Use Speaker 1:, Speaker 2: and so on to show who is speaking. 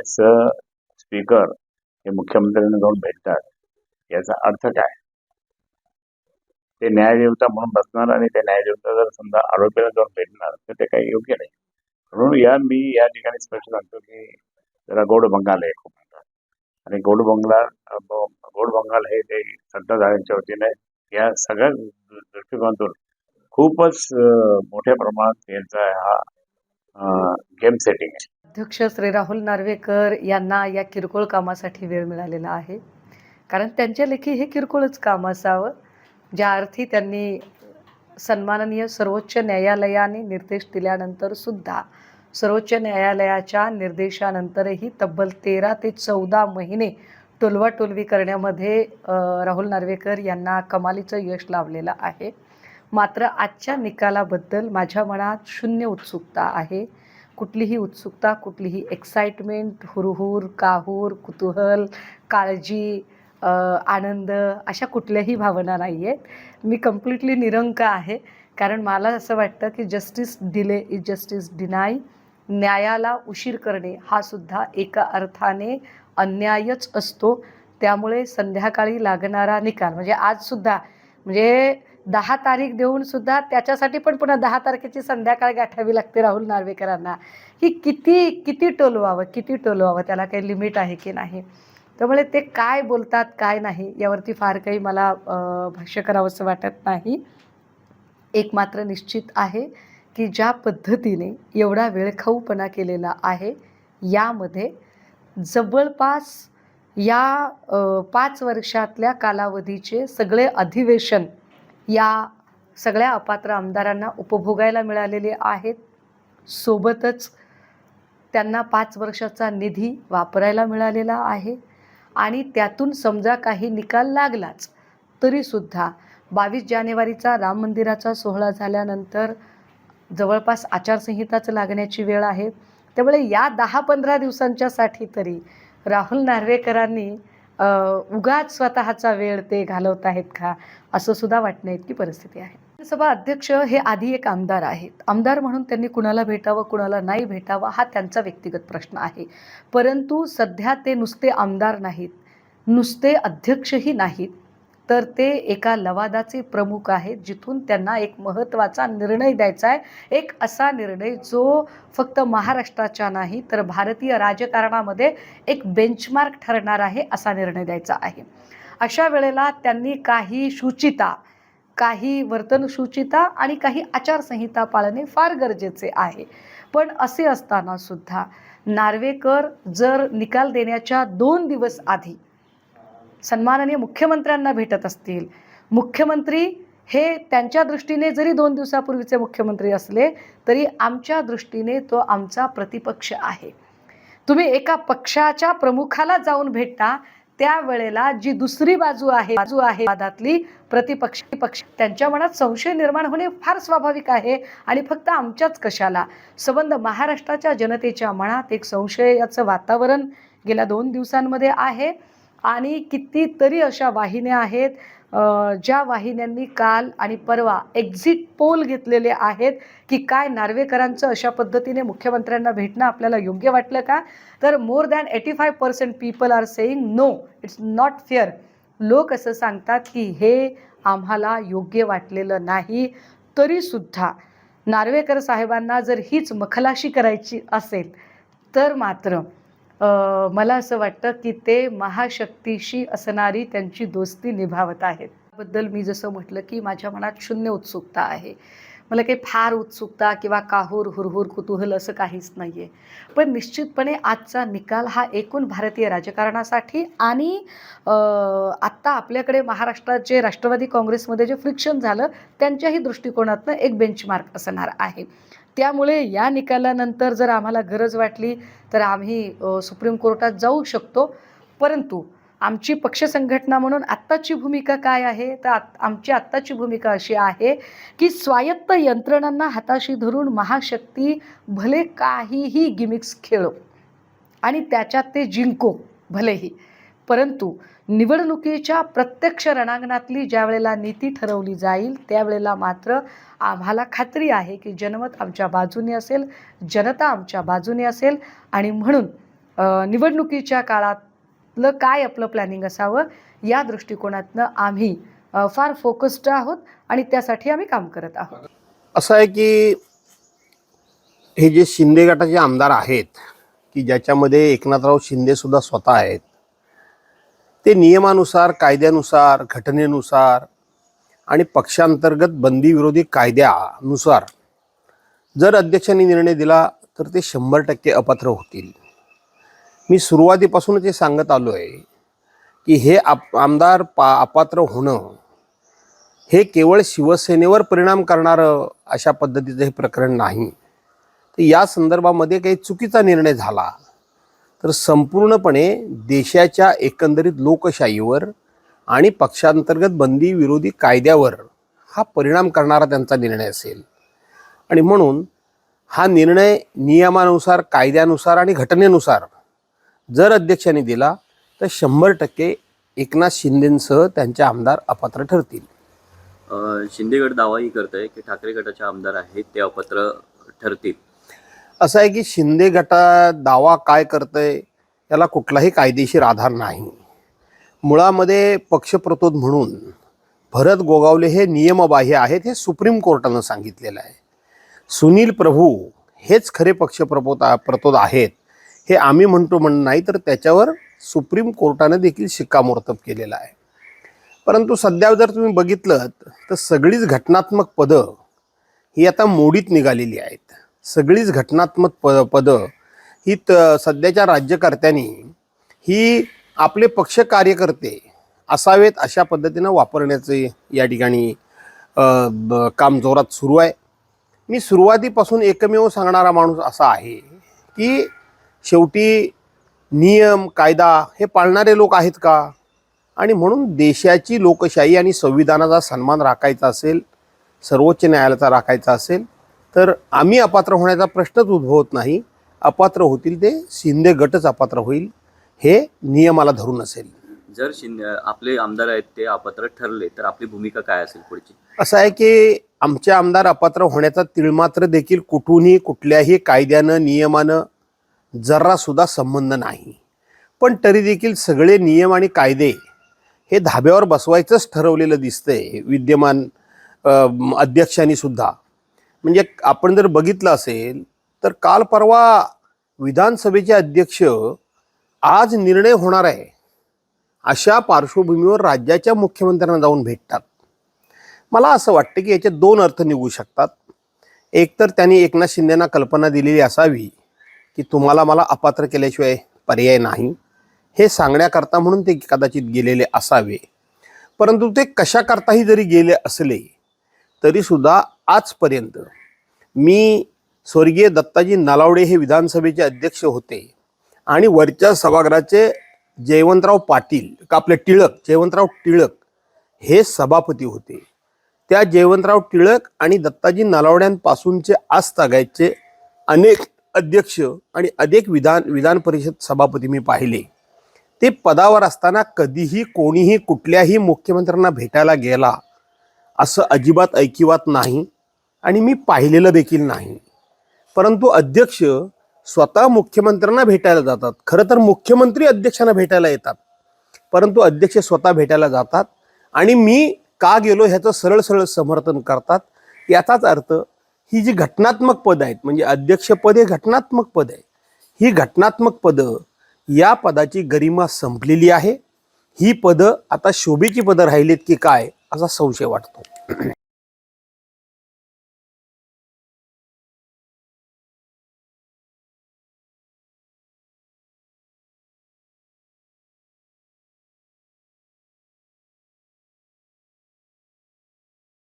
Speaker 1: ज्यावेळेस स्पीकर हे मुख्यमंत्र्यांना जाऊन भेटतात. याचा अर्थ काय? ते न्यायदेवता म्हणून बसणार आणि ते न्यायदेवता जर समजा आरोपीला जाऊन भेटणार तर ते काही योग्य नाही. म्हणून या मी या ठिकाणी स्पष्ट सांगतो की जरा गोड बंगाल आहे खूप मोठा. आणि गोड बंगला गोड बंगाल हे ते सत्ताधाऱ्यांच्या वतीने या सगळ्या दृष्टिकोनातून खूपच मोठ्या प्रमाणात यांचा हा गेम सेटिंग आहे.
Speaker 2: अध्यक्ष श्री राहुल नार्वेकर यांना या किरकोळ कामासाठी वेळ मिळालेला आहे. कारण त्यांच्या लेखी हे किरकोळच काम असावं ज्या अर्थी त्यांनी सन्माननीय सर्वोच्च न्यायालयाने निर्देश दिल्यानंतर सुद्धा सर्वोच्च न्यायालयाच्या निर्देशानंतरही तब्बल तेरा ते चौदा महिने टोलवाटोलवी करण्यामध्ये राहुल नार्वेकर यांना कमालीचं यश लाभलेलं आहे. मात्र आजच्या निकालाबद्दल माझ्या मनात शून्य उत्सुकता आहे. कुठलीही उत्सुकता कुठलीही एक्साइटमेंट हुरहुर काहूर कुतूहल काळजी आनंद अशा कुठल्याही भावना नाही आहेत मी कम्प्लिटली निरंक आहे. कारण मला असं वाटतं की justice delay is justice deny न्यायाला उशीर करणे हा सुद्धा एका अर्थाने अन्यायच असतो. त्यामुळे संध्याकाळी लागणारा निकाल म्हणजे आजसुद्धा म्हणजे दहा तारीख देऊन सुद्धा त्याच्यासाठी पण पुन्हा दहा तारखेची संध्याकाळ गाठावी लागते राहुल नार्वेकरांना. की किती किती टोलवावं किती टोलवावं त्याला काही लिमिट आहे की नाही? त्यामुळे ते काय बोलतात काय नाही यावरती फार काही मला भाष्य करावंसं वाटत नाही. एक मात्र निश्चित आहे की ज्या पद्धतीने एवढा वेळखाऊपणा केलेला आहे यामध्ये जवळपास या पाच वर्षातल्या कालावधीचे सगळे अधिवेशन या सगळ्या अपात्र आमदारांना उपभोगायला मिळालेले आहेत. सोबतच त्यांना पाच वर्षाचा निधी वापरायला मिळालेला आहे. आणि त्यातून समजा काही निकाल लागलाच तरीसुद्धा बावीस जानेवारीचा राम मंदिराचा सोहळा झाल्यानंतर जवळपास आचारसंहिताच लागण्याची वेळ आहे. त्यामुळे या दहा पंधरा दिवसांच्यासाठी तरी राहुल नार्वेकरांनी उगाच स्वतःचा वेळ ते घालवत आहेत का असं सुद्धा वाटण्या इतकी परिस्थिती आहे. विधानसभा अध्यक्ष हे आधी एक आमदार आहेत. आमदार म्हणून त्यांनी कुणाला भेटावं कुणाला नाही भेटावं हा त्यांचा व्यक्तिगत प्रश्न आहे. परंतु सध्या ते नुसते आमदार नाहीत नुसते अध्यक्षही नाहीत. तर ते एका लवादाचे प्रमुख आहेत जिथून त्यांना एक महत्त्वाचा निर्णय द्यायचा आहे. एक असा निर्णय जो फक्त महाराष्ट्राच्या नाही तर भारतीय राजकारणामध्ये एक बेंचमार्क ठरणार आहे असा निर्णय द्यायचा आहे. अशा वेळेला त्यांनी काही शुचिता काही वर्तन शुचिता आणि काही आचारसंहिता पाळणे फार गरजेचे आहे. पण असे असताना सुद्धा नार्वेकर जर निकाल देण्याच्या दोन दिवस आधी सन्माननीय मुख्यमंत्र्यांना भेटत असतील. मुख्यमंत्री हे त्यांच्या दृष्टीने जरी दोन दिवसापूर्वीचे मुख्यमंत्री असले तरी आमच्या दृष्टीने तो आमचा प्रतिपक्ष आहे. तुम्ही एका पक्षाच्या प्रमुखाला जाऊन भेटता त्यावेळेला जी दुसरी बाजू आहे बाजू आहे वादातली प्रतिपक्ष पक्ष त्यांच्या मनात संशय निर्माण होणे फार स्वाभाविक आहे आणि फक्त आमच्याच कशाला. संबंध महाराष्ट्राच्या जनतेच्या मनात एक संशयाचं वातावरण गेल्या दोन दिवसांमध्ये आहे. आणि कितीतरी अशा वाहिन्या आहेत ज्या वाहिन्यांनी काल आणि परवा एक्झिट पोल घेतलेले आहेत की काय नार्वेकरांचं अशा पद्धतीने मुख्यमंत्र्यांना भेटणं आपल्याला योग्य वाटलं का? तर more than eighty five percent people are saying no it's not fair लोक असं सांगतात की हे आम्हाला योग्य वाटलेलं नाही तरीसुद्धा नार्वेकर साहेबांना जर हीच मखलाशी करायची असेल तर मात्र मला असं वाटतं की ते महाशक्तीशी असणारी त्यांची दोस्ती निभावत आहेत. बद्दल मी जसं म्हटलं की माझ्या मनात शून्य उत्सुकता आहे. मला काही फार उत्सुकता किंवा काहूर हुरहुर कुतूहल असं काहीच नाही आहे पण निश्चितपणे आजचा निकाल हा एकूण भारतीय राजकारणासाठी आणि आत्ता आपल्याकडे महाराष्ट्रात जे राष्ट्रवादी काँग्रेसमध्ये जे फ्रिक्शन झालं त्यांच्याही दृष्टिकोनातनं एक बेंचमार्क असणार आहे. त्यामुळे या निकालानंतर जर आम्हाला गरज वाटली तर आम्ही सुप्रीम कोर्टात जाऊ शकतो. परंतु आमची पक्ष संघटना म्हणून आत्ताची भूमिका काय आहे? तर आत आमची आत्ताची भूमिका अशी आहे की स्वायत्त यंत्रणांना हाताशी धरून महाशक्ती भले काहीही गिमिक्स खेळो आणि त्याच्यात ते जिंको भलेही. परंतु निवडणुकीच्या प्रत्यक्ष रणांगणातली ज्या वेळेला नीती ठरवली जाईल त्यावेळेला मात्र आम्हाला खात्री आहे की जनमत आमच्या बाजूने असेल जनता आमच्या बाजूने असेल आणि म्हणून निवडणुकीच्या काळात आपलं काय आपलं प्लॅनिंग असावं या दृष्टिकोनातनं आम्ही फार फोकस्ड आहोत आणि त्यासाठी आम्ही काम करत आहोत.
Speaker 3: असं आहे की हे जे शिंदे गटाचे आमदार आहेत की ज्याच्यामध्ये एकनाथराव शिंदे सुद्धा स्वतः आहेत ते नियमानुसार कायद्यानुसार घटनेनुसार आणि पक्षांतर्गत बंदी विरोधी कायद्यानुसार जर अध्यक्षांनी निर्णय दिला तर ते शंभर टक्के अपात्र होतील. मी सुरुवातीपासूनच हे सांगत आलो आहे की हे आप आमदार पा अपात्र होणं हे केवळ शिवसेनेवर परिणाम करणारं अशा पद्धतीचं हे प्रकरण नाही. तर या संदर्भामध्ये काही चुकीचा निर्णय झाला. तर संपूर्णपणे देशाच्या एकंदरीत लोकशाहीवर आणि पक्षांतर्गत बंदी विरोधी कायद्यावर हा परिणाम करणारा त्यांचा निर्णय असेल. आणि म्हणून हा निर्णय नियमानुसार कायद्यानुसार आणि घटनेनुसार जर अध्यक्षांनी दिला तर शंभर टक्के एकनाथ शिंदेंसह त्यांचे आमदार अपात्र ठरतील.
Speaker 4: अ, शिंदे गट दावाही करत आहे की ठाकरे गटाचे आमदार आहेत ते अपात्र ठरतील.
Speaker 3: असं आहे की शिंदे गटा दावा काय करतंय याला कुठलाही कायदेशीर आधार नाही. मुळामध्ये पक्षप्रतोद म्हणून भरत गोगावले हे नियमबाह्य आहेत हे सुप्रीम कोर्टानं सांगितलेलं आहे. सुनील प्रभू हेच खरे पक्षप्रपोत प्रतोद आहेत. हे आम्ही म्हणतो म्हण नाही तर त्याच्यावर सुप्रीम कोर्टाने देखील शिक्कामोर्तब केलेलं आहे. परंतु सध्या जर तुम्ही बघितलं तर सगळीच घटनात्मक पदं ही आता मोडीत निघालेली आहेत. सगळीच घटनात्मक प पदं ही त सध्याच्या राज्यकर्त्यांनी ही आपले पक्ष कार्यकर्ते असावेत अशा पद्धतीनं वापरण्याचे या ठिकाणी ब- काम जोरात सुरू आहे. मी सुरुवातीपासून एकमेव सांगणारा माणूस असा आहे की शेवटी नियम कायदा हे पाळणारे लोक आहेत का? आणि म्हणून देशाची लोकशाही आणि संविधानाचा सन्मान राखायचा असेल सर्वोच्च न्यायालयाचा राखायचा असेल तर आम्ही अपात्र होण्याचा प्रश्नच उद्भवत नाही. अपात्र होतील ते शिंदे गटच अपात्र होईल हे नियमाला धरून असेल.
Speaker 4: जर शिंदे आपले आमदार आहेत ते अपात्र ठरले तर आपली भूमिका काय असेल पुढची?
Speaker 3: असं आहे की आमचे आमदार अपात्र होण्याचा तिळमात्र देखील कुठूनही कुठल्याही कायद्यानं नियमानं जरासुद्धा संबंध नाही. पण तरी देखील सगळे नियम आणि कायदे हे धाब्यावर बसवायचंच ठरवलेलं दिसतंय विद्यमान अध्यक्षांनी सुद्धा. म्हणजे आपण जर बघितलं असेल तर काल परवा विधानसभेचे अध्यक्ष आज निर्णय होणार आहे. अशा पार्श्वभूमीवर राज्याच्या मुख्यमंत्र्यांना जाऊन भेटतात. मला असं वाटतं की याचे दोन अर्थ निघू शकतात. एकतर त्यांनी एकनाथ शिंदेना कल्पना दिलेली असावी. की तुम्हाला मला अपात्र केल्याशिवाय पर्याय नाही. हे सांगण्याकरता म्हणून ते कदाचित गेलेले असावे. परंतु ते कशाकरताही जरी गेले असले तरीसुद्धा आजपर्यंत मी स्वर्गीय दत्ताजी नलावडे हे विधानसभेचे अध्यक्ष होते आणि वरच्या सभागृहाचे जयवंतराव पाटील का आपले टिळक जयवंतराव टिळक हे सभापती होते. त्या जयवंतराव टिळक आणि दत्ताजी नलावड्यांपासूनचे आजतागायतचे अनेक अध्यक्ष आणि अनेक विधान विधान परिषद सभापती मी पाहिले. ते पदावर असताना कधीही कोणीही कुठल्याही मुख्यमंत्र्यांना भेटायला गेला असं अजिबात ऐकिवात नाही आणि मी पाहिलेलं देखील नाही. परंतु अध्यक्ष स्वतः मुख्यमंत्र्यांना भेटायला जातात. खरं तर मुख्यमंत्री अध्यक्षांना भेटायला येतात. परंतु अध्यक्ष स्वतः भेटायला जातात आणि मी का गेलो ह्याचं सरळ सरळ समर्थन करतात याचाच अर्थ ही जी घटनात्मक पद आहेत म्हणजे अध्यक्षपद हे घटनात्मक पद आहे ही घटनात्मक पदं या पदाची गरिमा संपलेली आहे. ही पदं आता शोभेची पदं राहिलीत की काय असा संशय वाटतो.